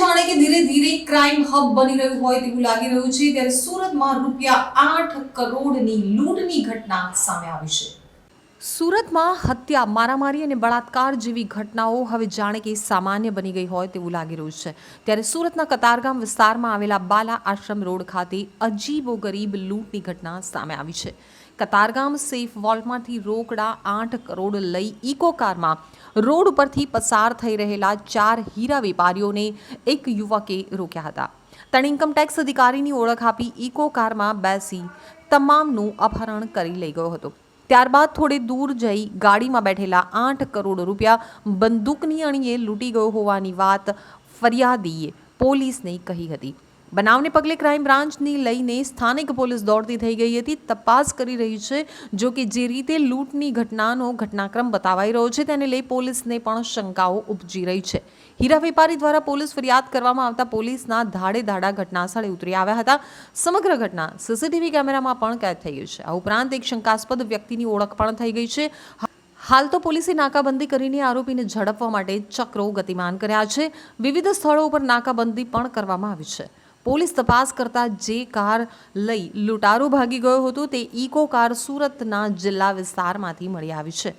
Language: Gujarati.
જાણે કે ધીરે ધીરે ક્રાઇમ હબ બની રહ્યું હોય તેવું લાગી રહ્યું છે. ત્યારે સુરતમાં રૂપિયા આઠ કરોડની લૂંટની ઘટના સામે આવી છે. સુરતમાં હત્યા, મારામારી અને બળાત્કાર જેવી ઘટનાઓ હવે જાણે કે સામાન્ય બની ગઈ હોય તેવું લાગી રહ્યું છે. ત્યારે સુરતના કતારગામ વિસ્તારમાં આવેલા બાલા આશ્રમ રોડ ખાતે અજીબો ગરીબ લૂંટની ઘટના સામે આવી છે. કતારગામ સેફ વોલ્ટમાંથી રોકડા આઠ કરોડ લઈ ઇકો કારમાં રોડ ઉપરથી પસાર થઈ રહેલા ચાર હીરા વેપારીઓને એક યુવકે રોક્યા હતા. તેણે ઇન્કમટેક્સ અધિકારીની ઓળખ આપી ઇકો કારમાં બેસી તમામનું અપહરણ કરી લઈ ગયો હતો. ત્યારબાદ થોડે દૂર જઈ ગાડીમાં બેઠેલા આઠ કરોડ રૂપિયા બંદૂકની અણીએ લૂંટી ગયો હોવાની વાત ફરિયાદીએ પોલીસને કહી હતી. બનાવને પગલે ક્રાઇમ બ્રાન્ચની લઈને સ્થાનિક પોલીસ દોડતી થઈ ગઈ હતી. તપાસ કરી રહી છે જો કે જે રીતે લૂંટની ઘટનાનો ઘટનાક્રમ બતાવાઈ રહ્યો છે તેને લઈ પોલીસને પણ શંકાઓ ઉપજી રહી છે. હીરા વેપારી દ્વારા પોલીસ ફરિયાદ કરવામાં આવતા પોલીસના ધાડે ધાડા ઘટનાસ્થળે ઉતરી આવ્યા હતા. સમગ્ર ઘટના સીસીટીવી કેમેરામાં પણ કેદ થઈ ગઈ છે. આ ઉપરાંત એક શંકાસ્પદ વ્યક્તિની ઓળખ પણ થઈ ગઈ છે. હાલ તો પોલીસે નાકાબંધી કરીને આરોપીને ઝડપવા માટે ચક્રો ગતિમાન કર્યા છે. વિવિધ સ્થળો ઉપર નાકાબંધી પણ કરવામાં આવી છે. પોલીસ તપાસ કરતા જે કાર લઈ લૂંટારો ભાગી ગયો હતો તે ઇકો કાર સુરતના જિલ્લા વિસ્તારમાંથી મળી આવી છે.